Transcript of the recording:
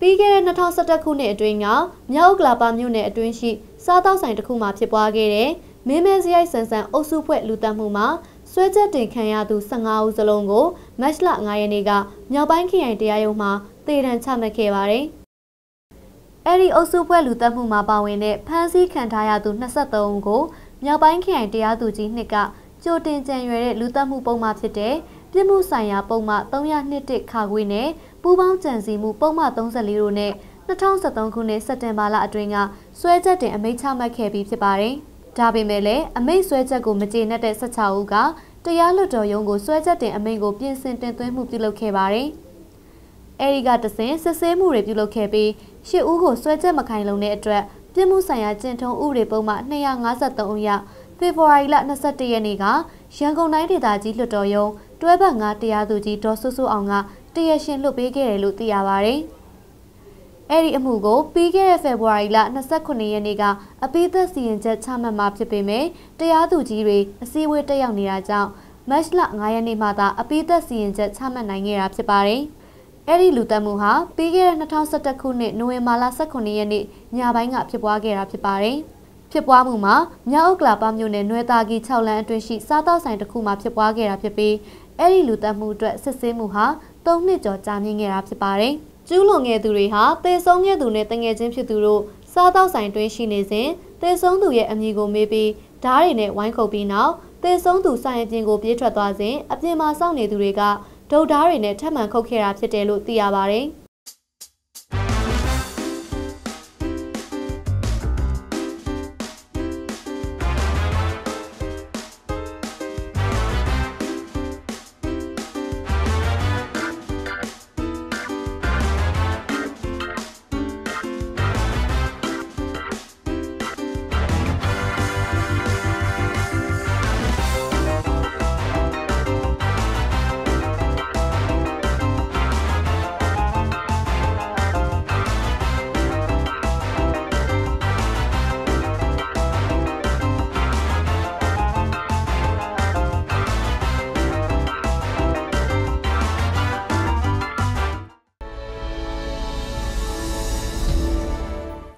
ပြီးခဲ့တဲ့2011ခုနှစ်အတွင်းကမြောက်ကလာပါမြို့နယ်အတွင်းရှိစားတောက်ဆိုင်တစ်ခုမှာဖြစ်ပွားခဲ့တဲ့မင်းမဲစရိုက်ဆန်ဆန်အုပ်စုဖွဲ့လူတက်မှုမှာဆွဲချက်တင်ခံရသူ15ဦးစလုံးကိုမတ်လ9ရက်နေ့ကမြောက်ပိုင်းခရိုင်တရားရုံးမှာတေတံချမှတ်ခဲ့ပါတယ်။အဲ့ဒီအုပ်စုဖွဲ့လူတက်မှုမှာပါဝင်တဲ့ဖမ်းဆီးခံထားရသူ23ဦးကိုမြောက်ပိုင်းခရိုင်တရားသူကြီးနှစ်ကကြိုတင်ကြံရွယ်တဲ့လူတက်မှုပုံမှန်ဖြစ်တဲ့ ပြစ်မှုဆိုင်ရာပုံမှန်301ခါခွေနဲ့ပူးပေါင်းကြံစည်မှုပုံမှန်34တို့နဲ့2013ခုနှစ်စက်တင်ဘာလအတွင်းကဆွဲချက်တင်အမိန့်ချမှတ်ခဲ့ပြီးဖြစ်ပါတယ်။ဒါပေမဲ့လည်းအမိန့်ဆွဲချက်ကိုမကျေနပ်တဲ့16ဦးကတရားလွှတ်တော်ရုံးကိုဆွဲချက်တင်အမိန့်ကိုပြင်ဆင်တင်သွင်းမှုပြုလုပ်ခဲ့ပါတယ်။အဲဒီကတစဉ်စစ်ဆေးမှုတွေပြုလုပ်ခဲ့ပြီးရှစ်ဦးကိုဆွဲချက်မခိုင်လုံတဲ့အတွက်ပြစ်မှုဆိုင်ရာကျင့်ထုံးဥပဒေပုံမှ253အရဖေဖော်ဝါရီလ22ရက်နေ့ကရန်ကုန်တိုင်းဒေသကြီးလွှတ်တော်ရုံး တွဲဘက်၅တရားသူကြီးဒေါ်စုစုအောင်ကတရရှင်လွှတ်ပေးခဲ့တယ်လို့သိရပါဗျ။အဲ့ဒီအမှုကိုပြီးခဲ့တဲ့ဖေဖော်ဝါရီလ29ရက်နေ့ကအပိသက်စီရင်ချက်ချမှတ်မှာဖြစ်ပေမဲ့တရားသူကြီးတွေအစည်းအဝေးတက်ရောက်နေတာကြောင့်မတ်လ9ရက်နေ့မှသာအပိသက်စီရင်ချက်ချမှတ်နိုင်ခဲ့တာဖြစ်ပါတယ်။အဲ့ဒီလူတက်မှုဟာပြီးခဲ့တဲ့2011ခုနှစ်နိုဝင်ဘာလ18ရက်နေ့ညပိုင်းကဖြစ်ပွားခဲ့တာဖြစ်ပါတယ်။ဖြစ်ပွားမှုမှာမြောက်ဥက္ကလာပမြို့နယ်နွဲသားကြီး6လမ်းအတွင်းရှိစားတောက်ဆိုင်တစ်ခုမှာဖြစ်ပွားခဲ့တာဖြစ်ပြီး အဲ့ဒီလူတက်မှုအတွက်စစ်ဆေးမှုဟာ၃နှစ်ကျော်ကြာမြင့်ခဲ့တာဖြစ်ပါတယ်။ကျူးလွန်ခဲ့သူတွေဟာတေဆုံးခဲ့သူနဲ့တငယ်ချင်းဖြစ်သူတို့စားတောက်ဆိုင်တွင်းရှိနေစဉ်တေဆုံးသူရဲ့အမည်ကိုမေးပြီးဓားတွေနဲ့ဝိုင်းခုတ်ပြီးနောက်တေဆုံးသူဆိုင်အပြင်ကိုပြေးထွက်သွားစဉ်အပြင်မှာစောင့်နေသူတွေကဒုတ်ဓားတွေနဲ့ထပ်မံခုတ်ခဲ့တာဖြစ်တယ်လို့သိရပါတယ်။